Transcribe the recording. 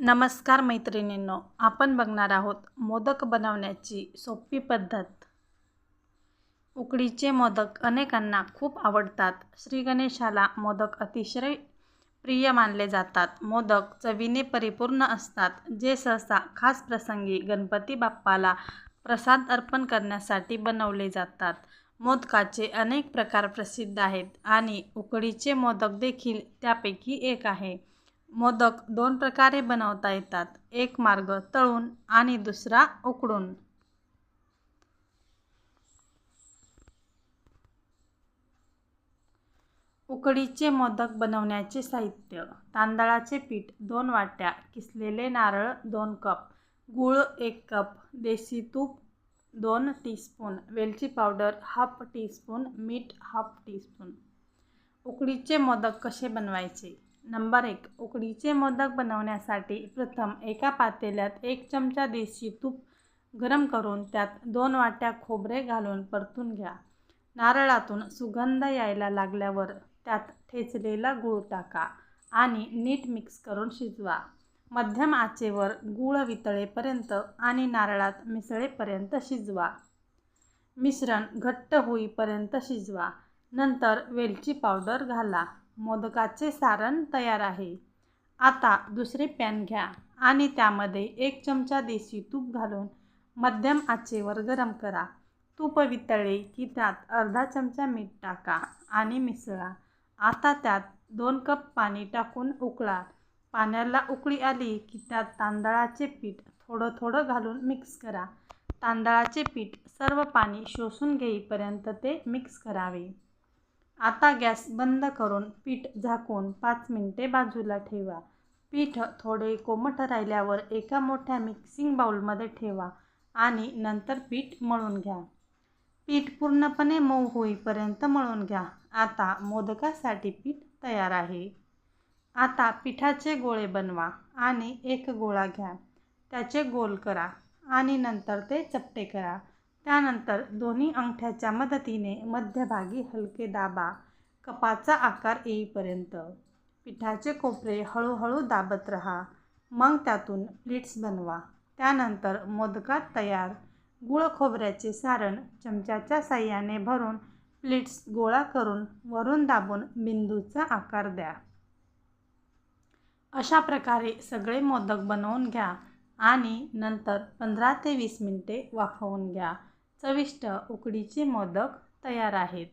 नमस्कार मैत्रिणींनो आपण बघणार आहोत मोदक बनवण्याची सोपी पद्धत. उकडीचे मोदक अनेकांना खूप आवडतात. श्री गणेशाला मोदक अतिशय प्रिय मानले जातात. मोदक चवीने परिपूर्ण असतात जे सहसा खास प्रसंगी गणपती बाप्पाला प्रसाद अर्पण करण्यासाठी बनवले जातात. मोदकाचे अनेक प्रकार प्रसिद्ध आहेत आणि उकडीचे मोदक देखील त्यापैकी एक आहे. मोदक दोन प्रकारे बनवता येतात. एक मार्ग तळून आणि दुसरा उकडून. उकडीचे मोदक बनवण्याचे साहित्य. तांदळाचे पीठ दोन वाट्या किसलेले नारळ दोन कप गूळ एक कप देशी तूप दोन टीस्पून वेलची पावडर हाफ टीस्पून मीठ हाफ टीस्पून. उकडीचे मोदक कसे बनवायचे? नंबर एक उकडीचे मोदक बनवण्यासाठी प्रथम एका पातेल्यात एक चमचा देशी तूप गरम करून त्यात दोन वाट्या खोबरे घालून परतून घ्या. नारळातून सुगंध यायला लागल्यावर त्यात ठेचलेला गूळ टाका आणि नीट मिक्स करून शिजवा. मध्यम आचेवर गूळ वितळेपर्यंत आणि नारळात मिसळेपर्यंत शिजवा. मिश्रण घट्ट होईपर्यंत शिजवा. नंतर वेलची पावडर घाला. मोदकाचे सारण तयार आहे. आता दुसरे पॅन घ्या आणि त्यामध्ये एक चमचा देशी तूप घालून मध्यम आचेवर गरम करा. तूप वितळले की त्यात अर्धा चमचा मीठ टाका आणि मिसळा. आता त्यात दोन कप पाणी टाकून उकळा. पाण्याला उकळी आली की त्यात तांदळाचे पीठ थोडं थोडं घालून मिक्स करा. तांदळाचे पीठ सर्व पाणी शोषून घेईपर्यंत ते मिक्स करावे. आता गॅस बंद करून पीठ झाकून पाच मिनटे बाजूला ठेवा. पीठ थोडे कोमट राहिल्यावर एका मोठ्या मिक्सिंग बाउलमध्ये ठेवा आणि नंतर पीठ मळून घ्या. पीठ पूर्णपणे मऊ होईपर्यंत मळून घ्या. आता मोदकासाठी पीठ तयार आहे. आता पिठाचे गोळे बनवा आणि एक गोळा घ्या. त्याचे गोल करा आणि नंतर ते चपटे करा. त्यानंतर दोन्ही अंगठ्याच्या मदतीने मध्यभागी हलके दाबा कपाचा आकार येईपर्यंत. पिठाचे कोपरे हळूहळू दाबत राहा मग त्यातून प्लीट्स बनवा. त्यानंतर मोदकात तयार गुळ खोबऱ्याचे सारण चमच्याच्या साह्याने भरून प्लीट्स गोळा करून वरून दाबून बिंदूचा आकार द्या. अशा प्रकारे सगळे मोदक बनवून घ्या आणि नंतर पंधरा ते वीस मिनटे वाफवून घ्या. चविष्ट उकडीचे मोदक तयार आहेत.